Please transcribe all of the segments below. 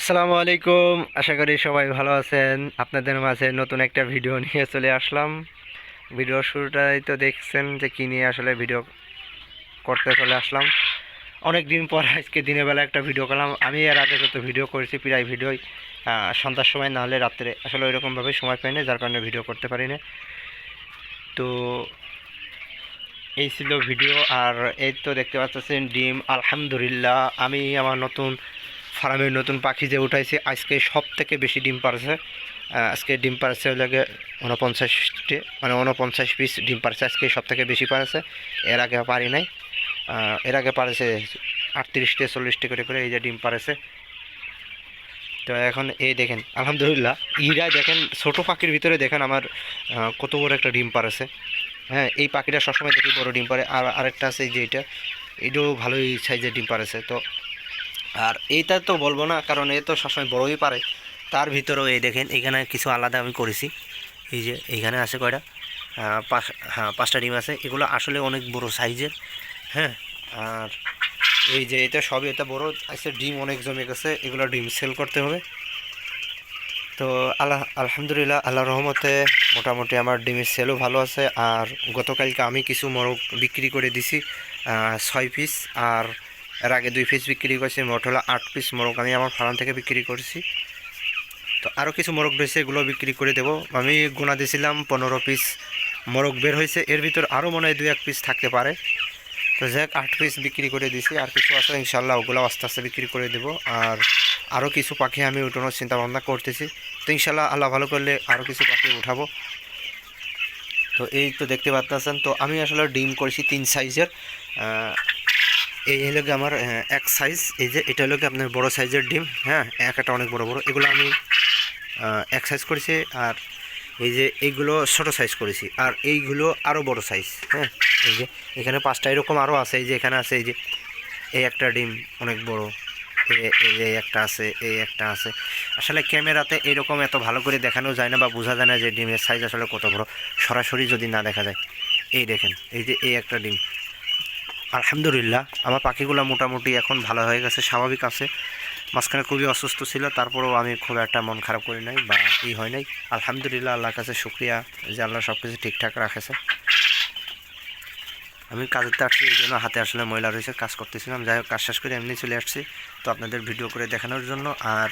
আসসালামু আলাইকুম। আশা করি সবাই ভালো আছেন। আপনাদের মাঝে নতুন একটা ভিডিও নিয়ে চলে আসলাম। ভিডিও শুরুটাই তো দেখছেন যে কী নিয়ে আসলে ভিডিও করতে চলে আসলাম। অনেক দিন পর আজকে দিনের বেলা একটা ভিডিও করলাম। আমি এর আগে যত ভিডিও করেছি, প্রায় ভিডিওই সন্ধ্যার সময় না হলে রাত্রে আসলে ওইরকমভাবে সময় পাই না যার কারণে ভিডিও করতে পারি না তো এই ছিল ভিডিও। আর এই তো দেখতে পাচ্ছেন, ডিম, আলহামদুলিল্লাহ। আমি আমার নতুন ফার্মের নতুন পাখি যে উঠাইছে, আজকে সব থেকে বেশি ডিম পারছে। আজকে ডিম পারছে লাগে উনপঞ্চাশটি মানে উনপঞ্চাশ পিস ডিম পারছে, আজকে সব থেকে বেশি পারছে। এর আগে পারি নাই। এর আগে পারেছে আটত্রিশটি, চল্লিশটি করে করে এই যে ডিম পারেছে। তো এখন এই দেখেন, আলহামদুলিল্লাহ, ইরা দেখেন, ছোট পাখির ভিতরে দেখেন আমার কত বড় একটা ডিম পারেছে। হ্যাঁ এই পাখিটা সবসময় দেখি বড় ডিম পারে। আর আরেকটা আছে যে এটা, এটাও ভালোই সাইজের ডিম পারেছে। তো আর এইটা তো বলব না, কারণ এ তো সবসময় বড়ই পারে। তার ভিতরেও এই দেখেন, এখানে কিছু আলাদা আমি করেছি। এই যে এইখানে আছে কয়টা? পাঁচ হ্যাঁ পাঁচটা ডিম আছে। এগুলো আসলে অনেক বড় সাইজের হ্যাঁ? আর এই যে এটা সবই এটা বড় আছে ডিম অনেক জমে গেছে। এগুলো ডিম সেল করতে হবে। তো আল্লাহ, আলহামদুলিল্লাহ আল্লাহ রহমতে মোটামুটি আমার ডিমের সেলও ভালো আছে। আর গতকালকে আমি কিছু মোরগ বিক্রি করে দিছি ছয় পিস। আর এর আগে দুই পিস বিক্রি করেছি, মোট হলো আট পিস মোরগ আমি আমার ফার্ম থেকে বিক্রি করেছি। তো আরও কিছু মোরগ রয়েছে, এগুলো বিক্রি করে দেবো। আমি গোনা দিয়েছিলাম পনেরো পিস মোরগ বের হয়েছে, এর ভিতর আরও মনে হয় দুই এক পিস থাকতে পারে। তো যাক আট পিস বিক্রি করে দিয়েছি, আর কিছু আছে ইনশাল্লাহ ওগুলো আস্তে আস্তে বিক্রি করে দেবো। আর আরও কিছু পাখি আমি উঠানোর চিন্তা ভাবনা করতেছি। তো ইনশাল্লাহ আল্লাহ ভালো করলে আরও কিছু পাখি উঠাবো। তো এই তো দেখতে পাচ্ছেন তো আমি আসলে ডিম করেছি তিন সাইজের এই হলো গিয়ে আমার এক সাইজ এই যে এটা হলো গিয়ে আপনার বড় সাইজের ডিম হ্যাঁ এক একটা অনেক বড় বড়। এগুলো আমি এক সাইজ করেছি আর এই যে এইগুলো ছোট সাইজ করেছি। আর এইগুলো আরও বড় সাইজ হ্যাঁ এই যে এখানে পাঁচটা এরকম আরও আছে। এই যে এখানে আছে, এই যে এই একটা ডিম অনেক বড় এই একটা আছে, এই একটা আছে। আসলে ক্যামেরাতে এরকম এত ভালো করে দেখানো যায় না বা বোঝা যায় না যে ডিমের সাইজ আসলে কত বড়। সরাসরি যদি না দেখা যায়, এই দেখেন, এই যে এই একটা ডিম। আলহামদুলিল্লাহ, আমার পাখিগুলো মোটামুটি এখন ভালো হয়ে গেছে, স্বাভাবিক আছে। মাঝখানে খুবই অসুস্থ ছিল, তারপরেও আমি খুব একটা মন খারাপ করি নাই বা ই হয় নাই। আলহামদুলিল্লাহ, আল্লাহর কাছে শুক্রিয়া যে আল্লাহ সব কিছু ঠিকঠাক রাখেছে। আমি কাজেতে আসছি এই জন্য হাতে আসলে ময়লা রয়েছে, কাজ করতেছিলাম। যাই হোক, কাজ শেষ করে এমনি চলে আসছি। তো আপনাদের ভিডিও করে দেখানোর জন্য আর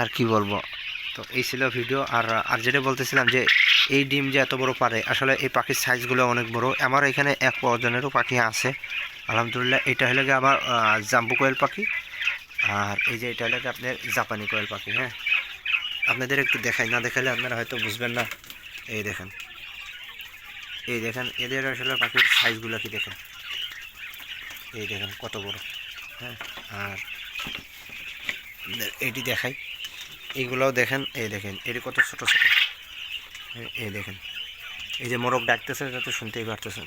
আর কি বলব? তো এই ছিল ভিডিও। আর আর যেটা বলতেছিলাম যে এই ডিম যে এত বড় পারে, আসলে এই পাখির সাইজগুলো অনেক বড়। আমার এখানে এক ওজনেরও পাখি আছে। আলহামদুলিল্লাহ, এটা হলো গিয়ে আমার জাম্বু কোয়েল পাখি। আর এই যে এটা হলো গিয়ে আপনার জাপানি কোয়েল পাখি হ্যাঁ? আপনাদের একটু দেখাই, না দেখালে আপনারা হয়তো বুঝবেন না। এই দেখেন। এই দেখেন, এদের আসলে পাখির সাইজগুলো কি দেখেন? এই দেখেন, কত বড় হ্যাঁ? আর এটি দেখাই। এইগুলোও দেখেন, এই দেখেন, এটি কত ছোট ছোট। এই- দেখেন। এই যে মোরগ ডাকতেছে যাতে শুনতেই পারতেছেন।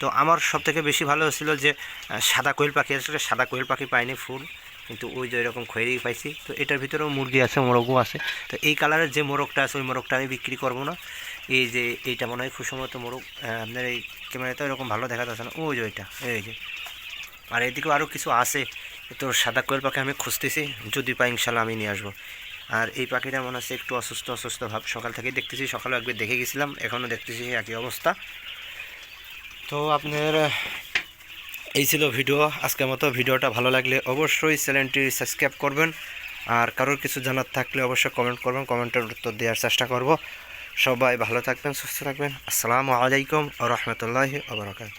তো আমার সব থেকে বেশি ভালো ছিল যে সাদা কোয়েল পাখি আসলে সাদা কোয়েল পাখি পাইনি ফুল, কিন্তু ওই যে এরকম খয়েরি পাইছি। তো এটার ভিতরেও মুরগি আছে, মোরগও আছে। তো এই কালারের যে মোরগটা আছে, ওই মোরগটা আমি বিক্রি করব না। এই যে এইটা মনে হয় খুশমতো মোরগ আপনার এই ক্যামেরাতে এরকম ভালো দেখা যাচ্ছে না। ওই যে ওইটা, এই যে। আর এদিকেও আরও কিছু আছে। তো সাদা কোয়েল পাখি আমি খুঁজতেছি, যদি পাই ইনশাল্লাহ আমি নিয়ে আসব। আর এই পাখিটা মনে হচ্ছে একটু অসুস্থ অসুস্থ ভাব। সকাল থেকেই দেখতেছি, সকালে একবার দেখে গেছিলাম এখনও দেখতেছি একই অবস্থা। তো আপনার, এই ছিল ভিডিও। আজকের মতো ভিডিওটা ভালো লাগলে অবশ্যই চ্যানেলটি সাবস্ক্রাইব করবেন। আর কারোর কিছু জানার থাকলে অবশ্যই কমেন্ট করবেন, কমেন্টের উত্তর দেওয়ার চেষ্টা করব। সবাই ভালো থাকবেন, সুস্থ থাকবেন। আসসালামু আলাইকুম রহমতুল্লাহি আবরকাত